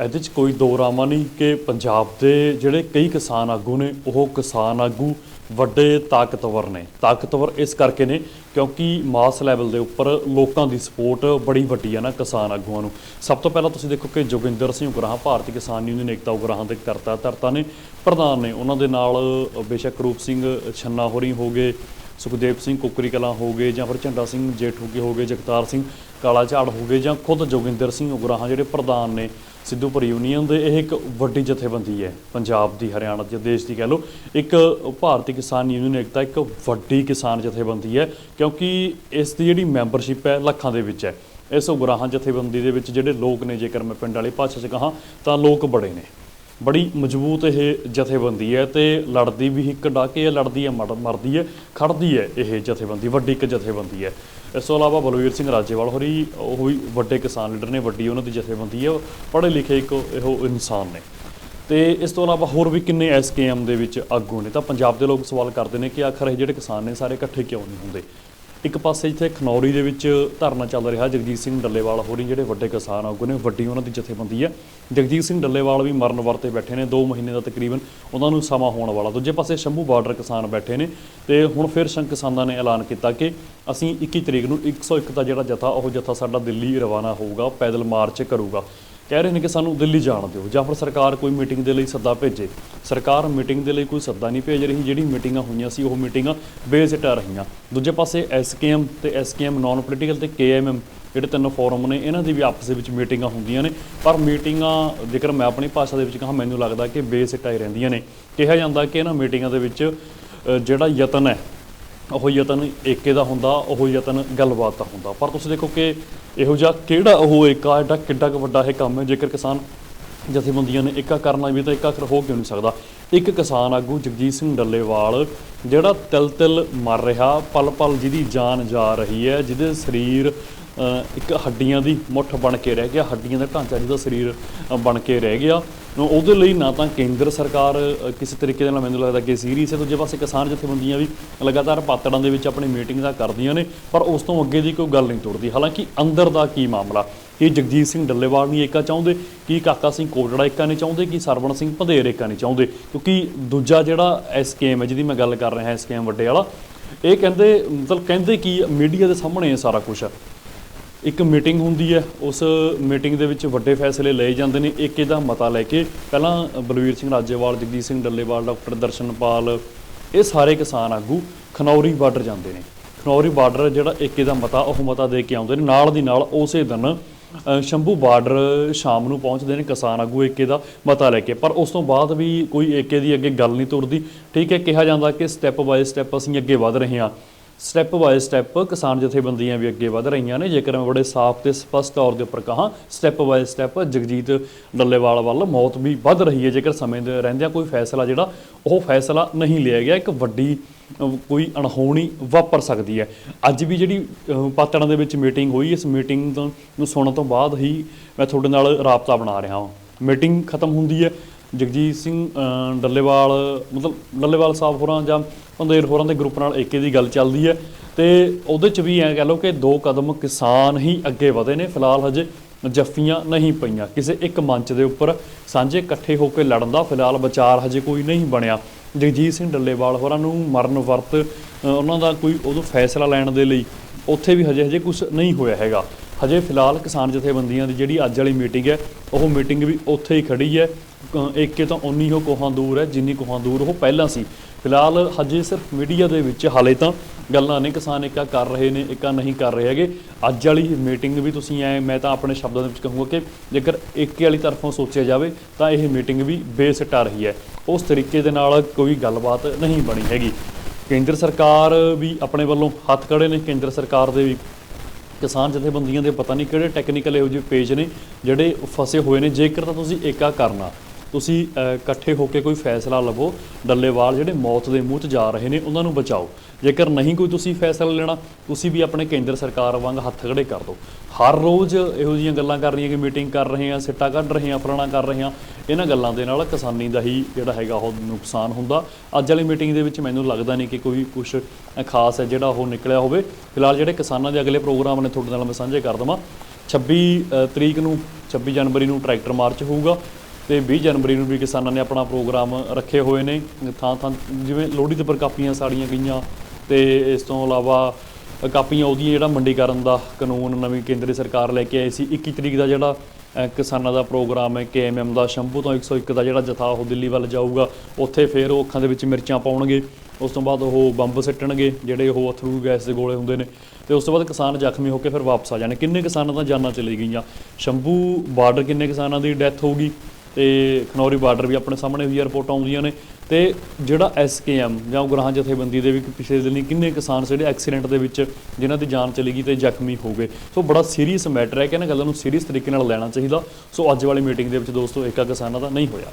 ਇਹਦੇ 'ਚ ਕੋਈ ਦੋ ਰਾਮਾ ਨਹੀਂ ਕਿ ਪੰਜਾਬ ਦੇ ਜਿਹੜੇ ਕਈ ਕਿਸਾਨ ਆਗੂ ਨੇ, ਉਹ ਕਿਸਾਨ ਆਗੂ ਵੱਡੇ ਤਾਕਤਵਰ ਨੇ। ਤਾਕਤਵਰ ਇਸ ਕਰਕੇ ਨੇ ਕਿਉਂਕਿ ਮਾਸ ਲੈਵਲ ਦੇ ਉੱਪਰ ਲੋਕਾਂ ਦੀ ਸਪੋਰਟ ਬੜੀ ਵੱਡੀ ਹੈ ਨਾ ਕਿਸਾਨ ਆਗੂਆਂ ਨੂੰ। ਸਭ ਤੋਂ ਪਹਿਲਾਂ ਤੁਸੀਂ ਦੇਖੋ ਕਿ ਜੋਗਿੰਦਰ ਸਿੰਘ ਉਗਰਾਹਾਂ ਭਾਰਤੀ ਕਿਸਾਨ ਯੂਨੀਅਨ ਏਕਤਾ ਉਗਰਾਹਾਂ ਦੇ ਕਰਤਾ ਧਰਤਾ ਨੇ, ਪ੍ਰਧਾਨ ਨੇ। ਉਹਨਾਂ ਦੇ ਨਾਲ ਬੇਸ਼ੱਕ ਰੂਪ ਸਿੰਘ ਛੰਨਾ ਹੋਰੀ ਹੋ ਗਏ ਸੁਖਦੇਵ ਸਿੰਘ ਕੁਕਰੀ ਕਲਾਂ ਹੋ ਗਏ ਜਾਂ ਫਿਰ ਝੰਡਾ ਸਿੰਘ ਜੇਠੂਕੇ ਹੋ ਗਏ, ਜਗਤਾਰ ਸਿੰਘ ਕਾਲਾ ਝਾੜ ਹੋ ਗਏ ਜਾਂ ਖੁਦ ਜੋਗਿੰਦਰ ਸਿੰਘ ਉਗਰਾਹਾਂ ਜਿਹੜੇ ਪ੍ਰਧਾਨ ਨੇ ਸਿੱਧੂਪੁਰ ਯੂਨੀਅਨ ਦੇ, ਇਹ ਇੱਕ ਵੱਡੀ ਜਥੇਬੰਦੀ ਹੈ ਪੰਜਾਬ ਦੀ, ਹਰਿਆਣਾ ਦੇ, ਦੇਸ਼ ਦੀ ਕਹਿ ਲਓ। ਇੱਕ ਭਾਰਤੀ ਕਿਸਾਨ ਯੂਨੀਅਨ ਏਕਤਾ ਇੱਕ ਵੱਡੀ ਕਿਸਾਨ ਜਥੇਬੰਦੀ ਹੈ ਕਿਉਂਕਿ ਇਸ ਦੀ ਜਿਹੜੀ ਮੈਂਬਰਸ਼ਿਪ ਹੈ ਲੱਖਾਂ ਦੇ ਵਿੱਚ ਹੈ। ਇਸ ਉਗਰਾਹਾਂ ਜਥੇਬੰਦੀ ਦੇ ਵਿੱਚ ਜਿਹੜੇ ਲੋਕ ਨੇ, ਜੇਕਰ ਮੈਂ ਪਿੰਡ ਵਾਲੀ ਭਾਸ਼ਾ 'ਚ ਕਹਾਂ, ਤਾਂ ਲੋਕ ਬੜੇ ਨੇ। ਬੜੀ ਮਜ਼ਬੂਤ ਇਹ ਜਥੇਬੰਦੀ ਹੈ ਤੇ ਲੜਦੀ ਵੀ ਇੱਕ ਡਾਕੇ ਹੈ, ਲੜਦੀ ਹੈ ਮਰਦੀ ਹੈ, ਖੜਦੀ ਹੈ ਇਹ ਜਥੇਬੰਦੀ, ਵੱਡੀ ਇੱਕ ਜਥੇਬੰਦੀ ਹੈ। ਇਸ ਤੋਂ ਇਲਾਵਾ ਬਲਵੀਰ ਸਿੰਘ ਰਾਜੇਵਾਲ ਹੋਰੀ, ਉਹ ਵੀ ਵੱਡੇ ਕਿਸਾਨ ਲੀਡਰ ਨੇ, ਵੱਡੀ ਉਹਨਾਂ ਦੀ ਜਥੇਬੰਦੀ ਹੈ, ਪੜ੍ਹੇ ਲਿਖੇ ਇੱਕ ਇਹੋ ਇਨਸਾਨ ਨੇ। ਤੇ ਇਸ ਤੋਂ ਇਲਾਵਾ ਹੋਰ ਵੀ ਕਿੰਨੇ ਐਸਕੇਐਮ ਦੇ ਵਿੱਚ ਆਗੂ ਨੇ, ਤਾਂ ਪੰਜਾਬ ਦੇ ਲੋਕ ਸਵਾਲ ਕਰਦੇ ਨੇ ਕਿ ਆਖਰ ਇਹ ਜਿਹੜੇ ਕਿਸਾਨ ਨੇ, ਸਾਰੇ ਇਕੱਠੇ ਕਿਉਂ ਨਹੀਂ ਹੁੰਦੇ? ਇੱਕ ਪਾਸੇ ਜਿੱਥੇ ਖਨੌਰੀ ਦੇ ਵਿੱਚ ਧਰਨਾ ਚੱਲ ਰਿਹਾ, ਜਗਜੀਤ ਸਿੰਘ ਡੱਲੇਵਾਲ ਹੋਰੀ ਜਿਹੜੇ ਵੱਡੇ ਕਿਸਾਨ ਆਗੂ ਨੇ ਵੱਡੀ ਉਹਨਾਂ ਦੀ ਜਥੇਬੰਦੀ ਹੈ ਜਗਜੀਤ ਸਿੰਘ ਡੱਲੇਵਾਲ ਵੀ ਮਰਨ ਵਰਤੇ ਬੈਠੇ ਨੇ 2 ਮਹੀਨੇ ਦਾ ਤਕਰੀਬਨ ਉਹਨਾਂ ਨੂੰ ਸਮਾਂ ਹੋਣ ਵਾਲਾ। ਦੂਜੇ ਪਾਸੇ ਸ਼ੰਭੂ ਬਾਰਡਰ ਕਿਸਾਨ ਬੈਠੇ ਨੇ ਤੇ ਹੁਣ ਫਿਰ ਸ਼ੰਘ ਕਿਸਾਨਾਂ ਨੇ ਐਲਾਨ ਕੀਤਾ ਕਿ ਅਸੀਂ 21 ਤਰੀਕ ਨੂੰ 101 ਦਾ ਜਿਹੜਾ ਜਥਾ, ਉਹ ਜਥਾ ਸਾਡਾ ਦਿੱਲੀ ਰਵਾਨਾ ਹੋਊਗਾ, ਪੈਦਲ ਮਾਰਚ ਕਰੂਗਾ। ਕਹਿ ਰਹੇ ਨੇ ਕਿ ਸਾਨੂੰ ਦਿੱਲੀ ਜਾਣ ਦਿਓ ਜਾਂ ਫਿਰ ਸਰਕਾਰ ਕੋਈ ਮੀਟਿੰਗ ਦੇ ਲਈ ਸੱਦਾ ਭੇਜੇ। ਸਰਕਾਰ ਮੀਟਿੰਗ ਦੇ ਲਈ ਕੋਈ ਸੱਦਾ ਨਹੀਂ ਭੇਜ ਰਹੀ, ਜਿਹੜੀ ਮੀਟਿੰਗਾਂ ਹੋਈਆਂ ਸੀ ਉਹ ਮੀਟਿੰਗਾਂ ਬੇਸਿੱਟਾ ਰਹੀਆਂ। ਦੂਜੇ ਪਾਸੇ ਐਸਕੇਐਮ ਤੇ ਐਸਕੇਐਮ ਨਾਨ ਪੋਲੀਟੀਕਲ ਤੇ ਕੇਐਮਐਮ ਜਿਹੜੇ ਤਿੰਨ ਫੋਰਮ ਨੇ, ਇਹਨਾਂ ਦੀ ਵੀ ਆਪਸ ਦੇ ਵਿੱਚ ਮੀਟਿੰਗਾਂ ਹੁੰਦੀਆਂ ਨੇ। ਪਰ ਮੀਟਿੰਗਾਂ ਜੇਕਰ ਮੈਂ ਆਪਣੀ ਭਾਸ਼ਾ ਦੇ ਵਿੱਚ ਕਹਾਂ, ਮੈਨੂੰ ਲੱਗਦਾ ਕਿ ਬੇਸਿੱਟਾ ਹੀ ਰਹਿੰਦੀਆਂ ਨੇ। ਕਿਹਾ ਜਾਂਦਾ ਕਿ ਇਹਨਾਂ ਮੀਟਿੰਗਾਂ ਦੇ ਵਿੱਚ ਜਿਹੜਾ ਯਤਨ ਹੈ ਉਹ ਯਤਨ ਏਕੇ ਦਾ ਹੁੰਦਾ, ਉਹ ਯਤਨ ਗੱਲਬਾਤ ਦਾ ਹੁੰਦਾ। ਪਰ ਤੁਸੀਂ ਦੇਖੋ ਕਿ ਇਹੋ ਜਿਹਾ ਕਿਹੜਾ ਉਹ ਏਕਾ ਐਡਾ ਕਿੱਡਾ ਕੁ ਵੱਡਾ ਇਹ ਕੰਮ ਹੈ, ਜੇਕਰ ਕਿਸਾਨ ਜਥੇਬੰਦੀਆਂ ਨੇ ਏਕਾ ਕਰਨਾ ਵੀ ਤਾਂ ਏਕਾ ਕਰ ਹੋ ਕਿਉਂ ਨਹੀਂ ਸਕਦਾ? ਇੱਕ ਕਿਸਾਨ ਆਗੂ ਜਗਜੀਤ ਸਿੰਘ ਡੱਲੇਵਾਲ, ਜਿਹੜਾ ਤਿਲ ਤਿਲ ਮਰ ਰਿਹਾ ਪਲ ਪਲ ਜਿਹਦੀ ਜਾਨ ਜਾ ਰਹੀ ਹੈ, ਜਿਹਦੇ ਸਰੀਰ ਇੱਕ ਹੱਡੀਆਂ ਦੀ ਮੁੱਠ ਬਣ ਕੇ ਰਹਿ ਗਿਆ, ਹੱਡੀਆਂ ਦਾ ਢਾਂਚਾ ਜਿਹਦਾ ਸਰੀਰ ਬਣ ਕੇ ਰਹਿ ਗਿਆ। ਉਹਦੇ ਲਈ ਨਾ ਤਾਂ ਕੇਂਦਰ ਸਰਕਾਰ ਕਿਸੇ ਤਰੀਕੇ ਦੇ ਨਾਲ ਮੈਨੂੰ ਲੱਗਦਾ ਕਿ ਸੀਰੀਅਸ ਹੈ। ਦੂਜੇ ਪਾਸੇ ਕਿਸਾਨ ਜਥੇਬੰਦੀਆਂ ਵੀ ਲਗਾਤਾਰ ਪਾਤੜਾਂ ਦੇ ਵਿੱਚ ਆਪਣੀ ਮੀਟਿੰਗ ਦਾ ਕਰਦੀਆਂ ਨੇ, ਪਰ ਉਸ ਤੋਂ ਅੱਗੇ ਦੀ ਕੋਈ ਗੱਲ ਨਹੀਂ ਤੁਰਦੀ। ਹਾਲਾਂਕਿ ਅੰਦਰ ਦਾ ਕੀ ਮਾਮਲਾ? ਕਿ ਜਗਜੀਤ ਸਿੰਘ ਡੱਲੇਵਾਲ ਨਹੀਂ ਏਕਾ ਚਾਹੁੰਦੇ, ਕੀ ਕਾਕਾ ਸਿੰਘ ਕੋਟੜਾ ਏਕਾ ਨਹੀਂ ਚਾਹੁੰਦੇ, ਕਿ ਸਰਵਣ ਸਿੰਘ ਭੰਦੇਰ ਏਕਾ ਨਹੀਂ ਚਾਹੁੰਦੇ? ਕਿਉਂਕਿ ਦੂਜਾ ਜਿਹੜਾ ਐਸਕੇਐਮ ਹੈ, ਜਿਹਦੀ ਮੈਂ ਗੱਲ ਕਰ ਰਿਹਾ ਐਸਕੇਐਮ ਵੱਡੇ ਵਾਲਾ, ਇਹ ਕਹਿੰਦੇ, ਮਤਲਬ ਕਹਿੰਦੇ ਕਿ ਮੀਡੀਆ ਦੇ ਸਾਹਮਣੇ ਇਹ ਸਾਰਾ ਕੁਝ ਇੱਕ ਮੀਟਿੰਗ ਹੁੰਦੀ ਹੈ, ਉਸ ਮੀਟਿੰਗ ਦੇ ਵਿੱਚ ਵੱਡੇ ਫੈਸਲੇ ਲਏ ਜਾਂਦੇ ਨੇ। ਇੱਕ ਇਹਦਾ ਮਤਾ ਲੈ ਕੇ ਪਹਿਲਾਂ ਬਲਵੀਰ ਸਿੰਘ ਰਾਜੇਵਾਲ ਜਗਦੀਪ ਸਿੰਘ ਡੱਲੇਵਾਲ, ਡਾਕਟਰ ਦਰਸ਼ਨਪਾਲ, ਇਹ ਸਾਰੇ ਕਿਸਾਨ ਆਗੂ ਖਨੌਰੀ ਬਾਰਡਰ ਜਾਂਦੇ ਨੇ। ਖਨੌਰੀ ਬਾਰਡਰ ਜਿਹੜਾ ਏਕੇ ਦਾ ਮਤਾ, ਉਹ ਮਤਾ ਦੇ ਕੇ ਆਉਂਦੇ ਨੇ। ਨਾਲ ਦੀ ਨਾਲ ਉਸੇ ਦਿਨ ਸ਼ੰਭੂ ਬਾਰਡਰ ਸ਼ਾਮ ਨੂੰ ਪਹੁੰਚਦੇ ਨੇ ਕਿਸਾਨ ਆਗੂ ਏਕੇ ਦਾ ਮਤਾ ਲੈ ਕੇ। ਪਰ ਉਸ ਤੋਂ ਬਾਅਦ ਵੀ ਕੋਈ ਏਕੇ ਦੀ ਅੱਗੇ ਗੱਲ ਨਹੀਂ ਤੁਰਦੀ। ਠੀਕ ਹੈ, ਕਿਹਾ ਜਾਂਦਾ ਕਿ ਸਟੈਪ ਬਾਏ ਸਟੈਪ ਅਸੀਂ ਅੱਗੇ ਵਧ ਰਹੇ ਹਾਂ। ਸਟੈਪ ਬਾਏ ਸਟੈਪ ਕਿਸਾਨ ਜਥੇਬੰਦੀਆਂ ਵੀ ਅੱਗੇ ਵਧ ਰਹੀਆਂ ਨੇ। ਜੇਕਰ ਮੈਂ ਬੜੇ ਸਾਫ਼ ਤੇ ਸਪਸ਼ਟ ਤੌਰ ਦੇ ਉੱਪਰ ਕਹਾਂ step by step Jagjit Dallewal ਵੱਲ ਮੌਤ ਵੀ ਵੱਧ ਰਹੀ ਹੈ। ਜੇਕਰ ਸਮੇਂ ਦੇ ਰਹਿੰਦਿਆਂ ਕੋਈ ਫੈਸਲਾ ਜਿਹੜਾ, ਉਹ ਫੈਸਲਾ ਨਹੀਂ ਲਿਆ ਗਿਆ, ਇੱਕ ਵੱਡੀ ਕੋਈ ਅਣਹੋਣੀ ਵਾਪਰ ਸਕਦੀ ਹੈ। ਅੱਜ ਵੀ ਜਿਹੜੀ ਪਾਤੜਾਂ ਦੇ ਵਿੱਚ ਮੀਟਿੰਗ ਹੋਈ, ਇਸ ਮੀਟਿੰਗ ਤੋਂ ਨੂੰ ਸੁਣਨ ਤੋਂ ਬਾਅਦ ਹੀ ਮੈਂ ਤੁਹਾਡੇ ਨਾਲ ਰਾਬਤਾ ਬਣਾ ਰਿਹਾ ਹਾਂ। ਮੀਟਿੰਗ ਖਤਮ ਹੁੰਦੀ ਹੈ। ਜਗਜੀਤ ਸਿੰਘ ਡੱਲੇਵਾਲ, ਮਤਲਬ ਡੱਲੇਵਾਲ ਸਾਹਿਬ ਹੋਰਾਂ ਜਾਂ ਪੰਦੇਰ ਹੋਰਾਂ ਦੇ ਗਰੁੱਪ ਨਾਲ ਏਕੇ ਦੀ ਗੱਲ ਚੱਲਦੀ ਹੈ। ਤੇ ਉਹਦੇ ਚ ਵੀ ਐ ਕਹ ਲਓ ਕਿ ਦੋ ਕਦਮ ਕਿਸਾਨ ਹੀ ਅੱਗੇ ਵਧੇ ਨੇ। ਫਿਲਹਾਲ ਹਜੇ ਜੱਫੀਆਂ ਨਹੀਂ ਪਈਆਂ। ਕਿਸੇ ਇੱਕ ਮੰਚ ਦੇ ਉੱਪਰ ਸਾਂਝੇ ਇਕੱਠੇ ਹੋ ਕੇ ਲੜਨ ਦਾ ਫਿਲਹਾਲ ਵਿਚਾਰ ਹਜੇ ਕੋਈ ਨਹੀਂ ਬਣਿਆ। ਜਗਜੀਤ ਸਿੰਘ, ਡੱਲੇਵਾਲ ਹੋਰਾਂ ਨੂੰ ਮਰਨ ਵਰਤ ਉਹਨਾਂ ਦਾ ਕੋਈ ਉਦੋਂ ਫੈਸਲਾ ਲੈਣ ਦੇ ਲਈ ਉੱਥੇ ਵੀ ਹਜੇ ਹਜੇ ਕੁਝ ਨਹੀਂ ਹੋਇਆ ਹੈਗਾ। ਹਜੇ ਫਿਲਹਾਲ ਕਿਸਾਨ ਜਥੇਬੰਦੀਆਂ ਦੀ ਜਿਹੜੀ ਅੱਜ ਵਾਲੀ ਮੀਟਿੰਗ ਹੈ, ਉਹ ਮੀਟਿੰਗ ਵੀ ਉੱਥੇ ਹੀ ਖੜੀ ਹੈ। ਏਕੇ ਤਾਂ ਉਨੀ ਹੋ ਕੋਹਾਂ ਦੂਰ ਹੈ, ਜਿੰਨੀ ਕੋਹਾਂ ਦੂਰ ਉਹ ਪਹਿਲਾਂ ਸੀ। ਫਿਲਹਾਲ ਹਜੇ ਸਿਰਫ ਮੀਡੀਆ ਦੇ ਵਿੱਚ ਹਾਲੇ ਤਾਂ ਗੱਲਾਂ ਨੇ, ਕਿਸਾਨ ਏਕਾ ਕਰ ਰਹੇ ਨੇ ਏਕਾ ਨਹੀਂ ਕਰ ਰਹੇ ਹੈਗੇ। ਅੱਜ ਵਾਲੀ ਮੀਟਿੰਗ ਵੀ ਤੁਸੀਂ ਐ, ਮੈਂ ਤਾਂ ਆਪਣੇ ਸ਼ਬਦਾਂ ਦੇ ਵਿੱਚ ਕਹੂੰਗਾ ਕਿ ਜੇਕਰ ਏਕੇ ਵਾਲੀ ਤਰਫੋਂ ਸੋਚਿਆ ਜਾਵੇ, ਤਾਂ ਇਹ ਮੀਟਿੰਗ ਵੀ ਬੇਸਿੱਟਾ ਰਹੀ ਹੈ। ਉਸ ਤਰੀਕੇ ਦੇ ਨਾਲ ਕੋਈ ਗੱਲਬਾਤ ਨਹੀਂ ਬਣੀ ਹੈਗੀ। ਕੇਂਦਰ ਸਰਕਾਰ ਵੀ ਆਪਣੇ ਵੱਲੋਂ ਹੱਥ ਖੜੇ ਨੇ। ਕੇਂਦਰ ਸਰਕਾਰ ਦੇ ਵੀ ਕਿਸਾਨ ਜਥੇਬੰਦੀਆਂ ਦੇ ਪਤਾ ਨਹੀਂ ਕਿਹੜੇ ਟੈਕਨੀਕਲ ਇਹੋ ਜਿਹੇ ਪੇਜ ਨੇ, ਜਿਹੜੇ ਫਸੇ ਹੋਏ ਨੇ। ਜੇਕਰ ਤਾਂ ਤੁਸੀਂ ਏਕਾ ਕਰਨਾ ਤੁਸੀਂ ਇਕੱਠੇ ਹੋ ਕੇ ਕੋਈ ਫੈਸਲਾ ਲਵੋ, ਡੱਲੇਵਾਲ ਜਿਹੜੇ ਮੌਤ ਦੇ ਮੂੰਹ 'ਚ ਜਾ ਰਹੇ ਨੇ, ਉਹਨਾਂ ਨੂੰ ਬਚਾਓ। ਜੇਕਰ ਨਹੀਂ ਕੋਈ ਤੁਸੀਂ ਫੈਸਲਾ ਲੈਣਾ, ਤੁਸੀਂ ਵੀ ਆਪਣੇ ਕੇਂਦਰ ਸਰਕਾਰ ਵਾਂਗ ਹੱਥ ਖੜੇ ਕਰ ਦਿਓ। ਹਰ ਰੋਜ਼ ਇਹੋ ਜਿਹੀਆਂ ਗੱਲਾਂ ਕਰ ਰਹੀਆਂ ਕਿ ਮੀਟਿੰਗ ਕਰ ਰਹੇ ਆ ਸਿੱਟਾ ਕੱਢ ਰਹੇ ਆ ਫਲਾਣਾ ਕਰ ਰਹੇ ਆ ਇਹਨਾਂ ਗੱਲਾਂ ਦੇ ਨਾਲ ਕਿਸਾਨੀ ਦਾ ਹੀ ਜਿਹੜਾ ਹੈਗਾ ਉਹ ਨੁਕਸਾਨ ਹੁੰਦਾ। ਅੱਜ ਵਾਲੀ ਮੀਟਿੰਗ ਦੇ ਵਿੱਚ ਮੈਨੂੰ ਲੱਗਦਾ ਨਹੀਂ ਕਿ ਕੋਈ ਕੁਝ ਖਾਸ ਹੈ ਜਿਹੜਾ ਉਹ ਨਿਕਲਿਆ ਹੋਵੇ। ਫਿਲਹਾਲ ਜਿਹੜੇ ਕਿਸਾਨਾਂ ਦੇ ਅਗਲੇ ਪ੍ਰੋਗਰਾਮ ਨੇ, ਤੁਹਾਡੇ ਨਾਲ ਮੈਂ ਸਾਂਝੇ ਕਰ ਦਵਾਂ। 26 ਤਰੀਕ ਨੂੰ 26 ਜਨਵਰੀ ਨੂੰ ਟਰੈਕਟਰ ਮਾਰਚ ਹੋਊਗਾ। ਤੇ 20 ਜਨਵਰੀ ਨੂੰ ਵੀ ਕਿਸਾਨਾਂ ਨੇ ਆਪਣਾ ਪ੍ਰੋਗਰਾਮ ਰੱਖੇ ਹੋਏ ਨੇ। ਥਾਂ ਥਾਂ ਜਿਵੇਂ ਲੋਹੜੀ ਦੇ ਪਰ ਕਾਪੀਆਂ ਸਾੜੀਆਂ ਗਈਆਂ ਤੇ ਇਸ ਤੋਂ ਇਲਾਵਾ ਕਾਪੀਆਂ ਉਹਦੀਆਂ ਜਿਹੜਾ ਮੰਡੀਕਰਨ ਦਾ ਕਾਨੂੰਨ ਨਵੀਂ ਕੇਂਦਰੀ ਸਰਕਾਰ ਲੈ ਕੇ ਆਈ ਸੀ। 21 ਤਰੀਕ ਦਾ ਜਿਹੜਾ ਕਿਸਾਨਾਂ ਦਾ ਪ੍ਰੋਗਰਾਮ ਹੈ, ਕੇਐਮਐਮ ਦਾ, ਸ਼ੰਭੂ ਤੋਂ 101 ਦਾ ਜਿਹੜਾ ਜਥਾ ਉਹ ਦਿੱਲੀ ਵੱਲ ਜਾਊਗਾ। ਉੱਥੇ ਫਿਰ ਉਹ ਅੱਖਾਂ ਦੇ ਵਿੱਚ ਮਿਰਚਾਂ ਪਾਉਣਗੇ। ਉਸ ਤੋਂ ਬਾਅਦ ਉਹ ਬੰਬ ਸਿੱਟਣਗੇ, ਜਿਹੜੇ ਉਹ ਅਥਰੂ ਗੈਸ ਦੇ ਗੋਲੇ ਹੁੰਦੇ ਨੇ। ਤੇ ਉਸ ਤੋਂ ਬਾਅਦ ਕਿਸਾਨ ਜ਼ਖਮੀ ਹੋ ਕੇ ਫਿਰ ਵਾਪਸ ਆ ਜਾਣੇ। ਕਿੰਨੇ ਕਿਸਾਨਾਂ ਦਾ ਜਾਨਾਂ ਚਲੀ ਗਈਆਂ। ਸ਼ੰਭੂ ਬਾਰਡਰ ਕਿੰਨੇ ਕਿਸਾਨਾਂ ਦੀ ਡੈਥ ਹੋਊਗੀ ਤੇ ਖਨੌਰੀ ਬਾਰਡਰ ਵੀ ਆਪਣੇ ਸਾਹਮਣੇ ਵੀ ਰਿਪੋਰਟਾਂ ਆਉਂਦੀਆਂ ਨੇ। ਤੇ ਜਿਹੜਾ ਐਸਕੇਐਮ ਜਾਂ ਉਗਰਾਹਾਂ ਜਥੇਬੰਦੀ ਦੇ ਵੀ ਪਿਛਲੇ ਦਿਨੀ ਕਿੰਨੇ ਕਿਸਾਨ ਜਿਹੜੇ ਐਕਸੀਡੈਂਟ ਦੇ ਵਿੱਚ ਜਿਨ੍ਹਾਂ ਦੀ ਜਾਨ ਚਲੀ ਗਈ ਤੇ ਜ਼ਖਮੀ ਹੋ ਗਏ। ਸੋ ਬੜਾ ਸੀਰੀਅਸ ਮੈਟਰ ਹੈ ਕਿ ਇਹਨਾਂ ਗੱਲਾਂ ਨੂੰ ਸੀਰੀਅਸ ਤਰੀਕੇ ਨਾਲ ਲੈਣਾ ਚਾਹੀਦਾ। ਸੋ ਅੱਜ ਵਾਲੀ ਮੀਟਿੰਗ ਦੇ ਵਿੱਚ ਦੋਸਤੋ ਏਕਾ ਕਿਸਾਨਾਂ ਦਾ ਨਹੀਂ ਹੋਇਆ।